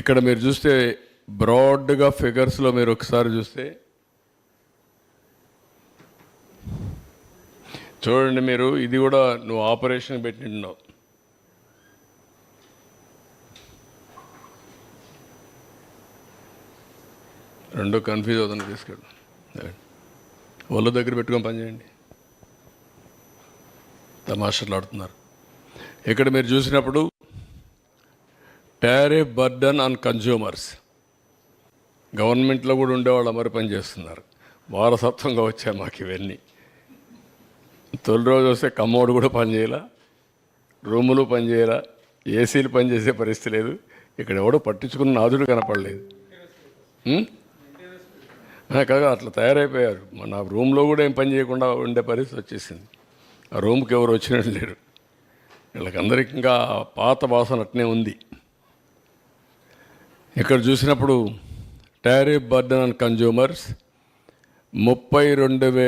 ఇక్కడ మీరు చూస్తే బ్రాడ్గా ఫిగర్స్లో మీరు ఒకసారి చూస్తే. చూడండి మీరు ఇది కూడా నువ్వు ఆపరేషన్ పెట్టినావు రెండు కన్ఫ్యూజ్ అవుతుంది తీసుకెళ్ళు. ఒళ్ళు దగ్గర పెట్టుకొని పని చేయండి. ఆడుతున్నారు. ఇక్కడ మీరు చూసినప్పుడు టారిఫ్ బర్డన్ ఆన్ కన్జ్యూమర్స్ గవర్నమెంట్లో కూడా ఉండేవాళ్ళు అమరు పని చేస్తున్నారు. వారసత్వంగా వచ్చాయి మాకు ఇవన్నీ. తొలి రోజు వస్తే కమ్మోడు కూడా పనిచేయాల రూములు పనిచేయాల ఏసీలు పనిచేసే పరిస్థితి లేదు. ఇక్కడ ఎవడో పట్టించుకున్న నాదుడు కనపడలేదు. కాగా అట్లా తయారైపోయారు. మన రూమ్లో కూడా ఏం పని చేయకుండా ఉండే పరిస్థితి వచ్చేసింది. ఆ రూమ్కి ఎవరు వచ్చినట్టు లేరు. వీళ్ళకందరికీ ఇంకా పాత వాసన అట్నే ఉంది. ఇక్కడ చూసినప్పుడు టారిఫ్ బర్డన్ ఆన్ కన్జ్యూమర్స్ ముప్పై రెండు వేల